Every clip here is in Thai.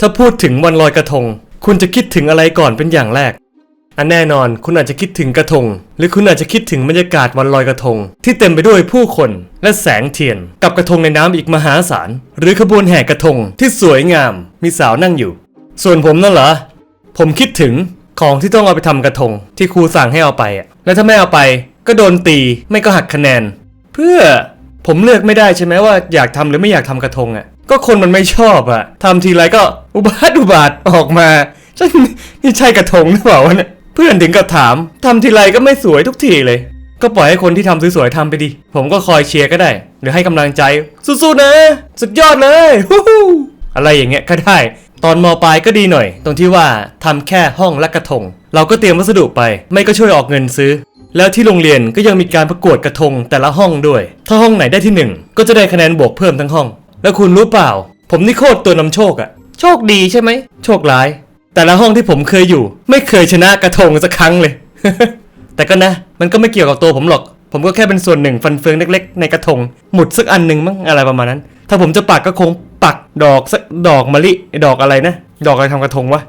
ถ้าพูดถึงวันลอยกระทง คุณจะคิดถึงอะไรก่อนเป็นอย่างแรก อันแน่นอนคุณอาจจะคิดถึงกระทง หรือคุณอาจจะคิดถึงบรรยากาศวันลอยกระทง ที่เต็มไปด้วยผู้คนและแสงเทียน กับกระทงในน้ำอีกมหาศาล หรือขบวนแห่กระทงที่สวยงาม มีสาวนั่งอยู่ ส่วนผมนั่นเหรอผมคิดถึงของที่ต้องเอาไปทำกระทง ที่ครูสั่งให้เอาไปอะแล้วถ้าไม่เอาไปก็โดนตีไม่ก็หักคะแนน เพื่อผมเลือกไม่ได้ใช่ไหมว่าอยากทำหรือไม่อยากทำกระทงอะ ก็คนมันไม่ชอบอะทำทีไรก็อุบาทอุบาทออกมาฉันนี่ใช่กระทงหรือเปล่าวะเนี่ยเพื่อนถึงกับถามทำทีไรก็ไม่สวยทุกทีเลย ก็ปล่อยให้คนที่ทำสวยๆทำไปดิ ผมก็คอยเชียร์ก็ได้ หรือให้กำลังใจ สู้ๆนะ สุดยอดเลยฮู้อะไรอย่างเงี้ยก็ได้ ตอนมปลายก็ดีหน่อย ตรงที่ว่าทำแค่ห้องและกระทง เราก็เตรียมวัสดุไป ไม่ก็ช่วยออกเงินซื้อ แล้วที่โรงเรียนก็ยังมีการประกวดกระทงแต่ละห้องด้วย ถ้าห้องไหนได้ที่หนึ่งก็จะได้คะแนนบวกเพิ่มทั้งห้อง แล้วคุณรู้เปล่า ผมนี่โคตรตัวนำโชคอะโชคดีใช่ไหม โชคร้าย แต่ละห้องที่ผมเคยอยู่ ไม่เคยชนะกระทงสักครั้งเลย แต่ก็นะ มันก็ไม่เกี่ยวกับตัวผมหรอก ผมก็แค่เป็นส่วนหนึ่งฟันเฟืองเล็กๆ ในกระทง หมุดสักอันหนึ่งมั้งอะไรประมาณนั้น ถ้าผมจะปักก็คงปักดอกสักดอกมะลิดอกอะไรนะ ดอกอะไรทำกระทงวะ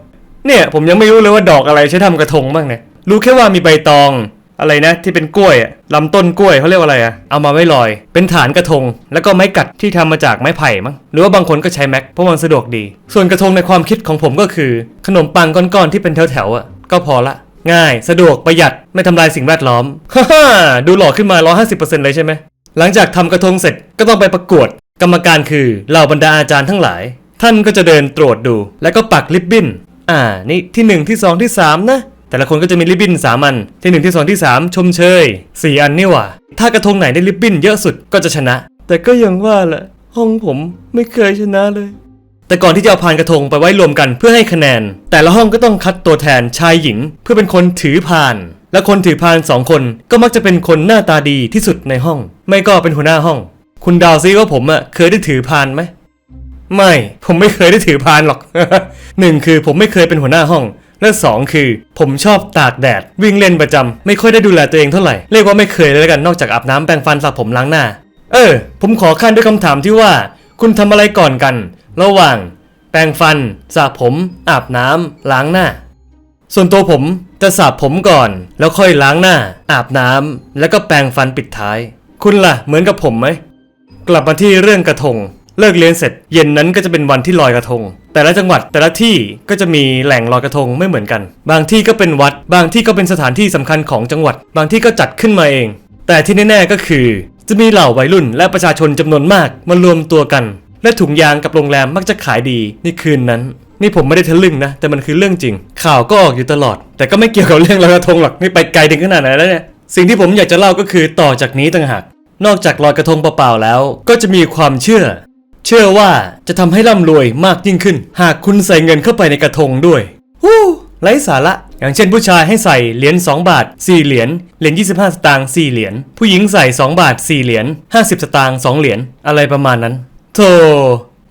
เนี่ยผมยังไม่รู้เลยว่าดอกอะไรใช้ทำกระทงบ้างเนี่ย รู้แค่ว่ามีใบตอง อะไรนะ ที่เป็นกล้วยอะลำต้นกล้วยเขาเรียกว่าอะไรอะเอามาไว้ลอย เป็นฐานกระทง แล้วก็ไม้กัดที่ทำมาจากไม้ไผ่มั้งหรือว่าบางคนก็ใช้แม็กเพราะมันสะดวกดี ส่วนกระทงในความคิดของผมก็คือ ขนมปังก้อนๆที่เป็นแถวๆอะก็พอละง่าย สะดวกประหยัดไม่ทำลายสิ่งแวดล้อมฮ่าฮดูหล่อขึ้นมา 150%เลยใช่ไหม หลังจากทำกระทงเสร็จก็ต้องไปประกวด กรรมการคือเหล่าบรรดาอาจารย์ทั้งหลาย ท่านก็จะเดินตรวจดู แล้วก็ปักลิบบิ้น อ่า นี่ที่ 1 ที่ 2 ที่ 3 นะ แต่ละคนก็จะมีริบบิ้นสามันที่1ที่2ที่3ชมเชย4อันนี่หว่า ถ้ากระทงไหนได้ริบบิ้นเยอะสุดก็จะชนะ แต่ก็ยังว่าแหละห้องผมไม่เคยชนะเลย แต่ก่อนที่จะเอาพานกระทงไปไว้รวมกันเพื่อให้คะแนน แต่ละห้องก็ต้องคัดตัวแทนชายหญิง เพื่อเป็นคนถือพาน และคนถือพานสองคนก็มักจะเป็นคนหน้าตาดีที่สุดในห้อง ไม่ก็เป็นหัวหน้าห้อง คุณดาวซิว่าผมอะเคยได้ถือพานไหมไม่ ผมไม่เคยได้ถือพานหรอก หนึ่งคือผมไม่เคยเป็นหัวหน้าห้อง และสองคือ ผมชอบตากแดด วิ่งเล่นประจำไม่ค่อยได้ดูแลตัวเองเท่าไหร่เรียกว่าไม่เคยเลยแล้วกันนอกจากอาบน้ำแปรงฟันสระผมล้างหน้า เออ ผมขอขั้นด้วยคำถามที่ว่า คุณทำอะไรก่อนกัน ระหว่าง แปรงฟันสระผม อาบน้ำล้างหน้า ส่วนตัวผมจะสระผมก่อน แล้วค่อยล้างหน้า อาบน้ำแล้วก็แปรงฟันปิดท้าย คุณล่ะ เหมือนกับผมไหมกลับมาที่เรื่องกระทง เลิกเรียนเสร็จ เย็นนั้นก็จะเป็นวันที่ลอยกระทง แต่ละจังหวัดแต่ละที่ก็จะมีแหล่งลอยกระทงไม่เหมือนกัน บางที่ก็เป็นวัด บางที่ก็เป็นสถานที่สำคัญของจังหวัด บางที่ก็จัดขึ้นมาเอง แต่ที่แน่ๆก็คือ จะมีเหล่าวัยรุ่นและประชาชนจำนวนมากมารวมตัวกัน และถุงยางกับโรงแรมมักจะขายดีในคืนนั้น นี่ผมไม่ได้ทะลึ่งนะ แต่มันคือเรื่องจริง ข่าวก็ออกอยู่ตลอด แต่ก็ไม่เกี่ยวกับเรื่องลอยกระทงหรอกนี่ไปไกลถึงขนาดไหนแล้วเนี่ยสิ่งที่ผมอยากจะเล่าก็คือต่อจากนี้ต่างหากนอกจากลอยกระทงเปล่าๆแล้ว ก็จะมีความเชื่อ เชื่อว่าจะทำให้ร่ำรวยมากยิ่งขึ้น หากคุณใส่เงินเข้าไปในกระทงด้วยฮู้ไร้สาระ อย่างเช่นผู้ชายให้ใส่เหรียญ2บาท 4 เหรียญ เหรียญ25 สตางค์ 4 เหรียญ ผู้หญิงใส่ 2 บาท 4 เหรียญ 50 สตางค์ 2 เหรียญ อะไรประมาณนั้น โธ่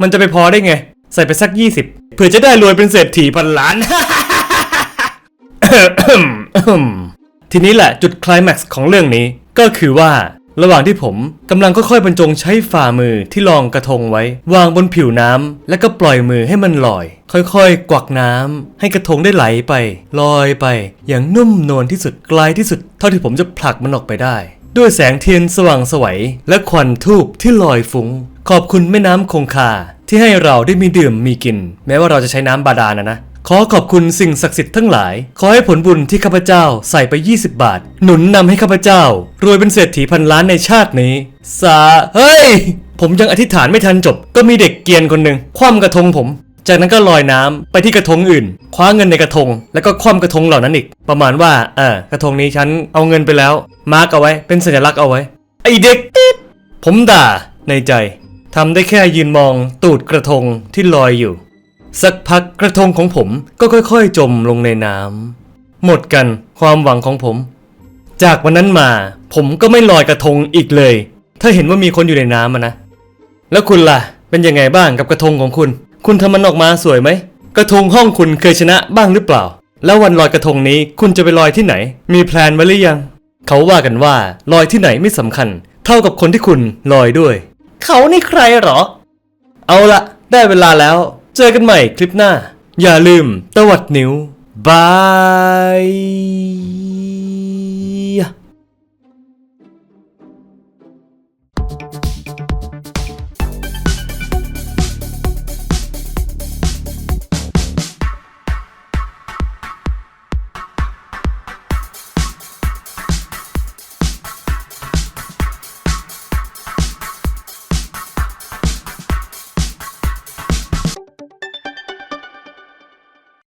มันจะไปพอได้ไง ใส่ไปสัก 20เพื่อจะได้รวยเป็นเศรษฐีพันล้าน ทีนี้แหละจุดคลแม็กซ์ของเรื่องนี้ ก็คือว่า ระหว่างที่ผมกำลังค่อยๆบรรจงใช้ฝ่ามือที่รองกระทงไว้ วางบนผิวน้ำแล้วก็ปล่อยมือให้มันลอย ค่อยๆ กวักน้ำให้กระทงได้ไหลไป ลอยไป อย่างนุ่มนวลที่สุดไกลที่สุด เท่าที่ผมจะผลักมันออกไปได้ ด้วยแสงเทียนสว่างสวัย และควันทูบที่ลอยฟุง้ง ขอบคุณแม่น้ำคงคาที่ให้เราได้มีดื่มมีกิน แม้ว่าเราจะใช้น้ำบาดาลนะนะ ขอขอบคุณสิ่งศักดิ์สิทธิ์ทั้งหลาย ขอให้ผลบุญที่ข้าพเจ้าใส่ไป 20 บาท หนุนนำให้ข้าพเจ้า รวยเป็นเศรษฐีพันล้านในชาตินี้ สา เฮ้ย ผมยังอธิษฐานไม่ทันจบ ก็มีเด็กเกียนคนหนึ่งคว่ำกระทงผม จากนั้นก็ลอยน้ำไปที่กระทงอื่น คว้าเงินในกระทง แล้วก็คว่ำกระทงเหล่านั้นอีก ประมาณว่าเออกระทงนี้ฉันเอาเงินไปแล้ว มาร์กเอาไว้เป็นสัญลักษณ์เอาไว้ ไอเด็กติดผมด่าในใจทำได้แค่ยืนมองตูดกระทงที่ลอยอยู่ สักพักกระทงของผมก็ค่อยๆ จมลงในน้ำหมดกันความหวังของผม จากวันนั้นมาผมก็ไม่ลอยกระทงอีกเลย ถ้าเห็นว่ามีคนอยู่ในน้ำอะนะ แล้วคุณล่ะ เป็นยังไงบ้างกับกระทงของคุณ คุณทำมันออกมาสวยไหม กระทงห้องคุณเคยชนะบ้างหรือเปล่า แล้ววันลอยกระทงนี้คุณจะไปลอยที่ไหน มีแพลนไว้หรือยัง เขาว่ากันว่าลอยที่ไหนไม่สำคัญ เท่ากับคนที่คุณลอยด้วย เขานี่ใครเหรอ เอาละได้เวลาแล้ว เจอกันใหม่คลิปหน้า อย่าลืมตวัดนิ้ว บาย